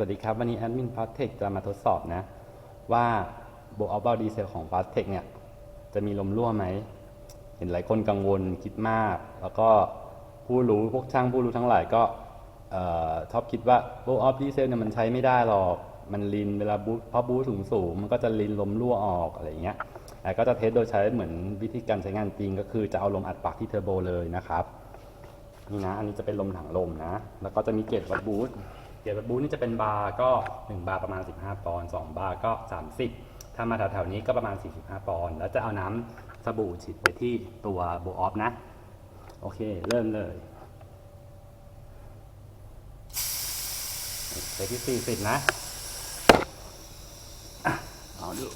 วัสดีครับ วันนี้แอดมินพาสเทคจะมาทดสอบนะ ว่าโบออฟบอดีเซลของพาสเทคเนี่ย จะมีลมรั่วไหม เห็นหลายคนกังวลคิดมาก แล้วก็ผู้รู้พวกช่างผู้รู้ทั้งหลายก็เอ่อชอบคิดว่าโบออฟดีเซลเนี่ยมันใช้ไม่ได้หรอก มันลินเวลาบูทพอบูทสูงสูงมันก็จะลินลมรั่วออกอะไรเงี้ยแต่ก็จะเทสโดยใช้เหมือนวิธีการใช้งานจริงก็คือจะเอาลมอัดปากที่เทอร์โบเลยนะครับนี่นะอันนี้จะเป็นลมถังลมนะ แล้วก็จะมีเกจวัดบูท เกจวัดบูทนี่จะเป็นบาร์ก็ 1 บาร์ประมาณ 15 ปอนด์2บาร์ก็ 30 ถ้ามาแถวๆนี้ก็ประมาณ 45 ปอนด์แล้วจะเอาน้ำสบู่ฉีดไปที่ตัวโบออฟนะ โอเค เริ่มเลยไปที่ 40 นะอะเอาดู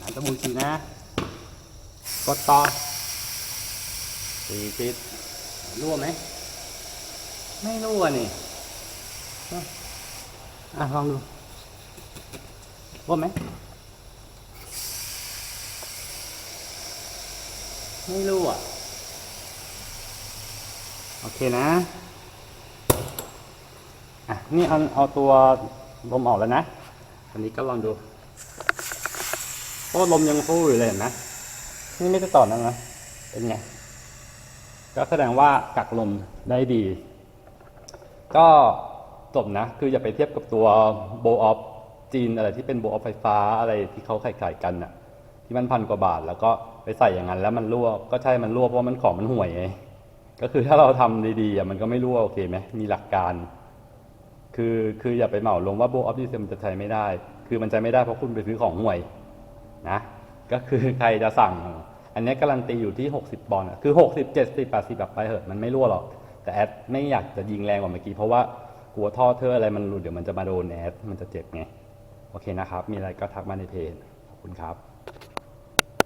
น้ำสบู่ฉีดนะ กดต่อ40รั่วไหม ไม่รั่วนี่ อะลองดูร่วไหม ไม่รั่วโอเคนะ อะ นี่เอาเอาตัวลมออกแล้วนะ อันนี้ก็ลองดูโอ้ลมยังฟูอยู่เลยเห็นไหมนี่ไม่ได้ต่อนะนะเป็นไง ก็แสดงว่ากักลมได้ดี ก็ จบนะ คืออย่าไปเทียบกับตัวโบออฟจีนอะไรที่เป็นโบออฟไฟฟ้าอะไรที่เขาขายๆกันน่ะที่มันพันกว่าบาท แล้วก็ไปใส่อย่างนั้นแล้วมันรั่วก็ใช่มันรั่วเพราะมันของมันห่วยไงก็คือถ้าเราทำดีๆอะมันก็ไม่รั่วโอเคไหมมีหลักการ คือคืออย่าไปเหมาลงว่าโบออฟดีเซลมันจะใช้ไม่ได้ คือมันใช้ไม่ได้เพราะคุณไปซื้อของห่วยนะก็คือใครจะสั่ง อันนี้การันตีอยู่ที่ 60 บอลอะคือ 60 70 80แบบไปเหอะมันไม่รั่วหรอกแต่แอดไม่อยากจะยิงแรงกว่าเมื่อกี้เพราะว่า ลัวท่อเธออะไรมันหลุดเดี๋ยวมันจะมาโดนแอดมันจะเจ็บไง โอเคนะครับ มีอะไรก็ทักมาในเพจ ขอบคุณครับ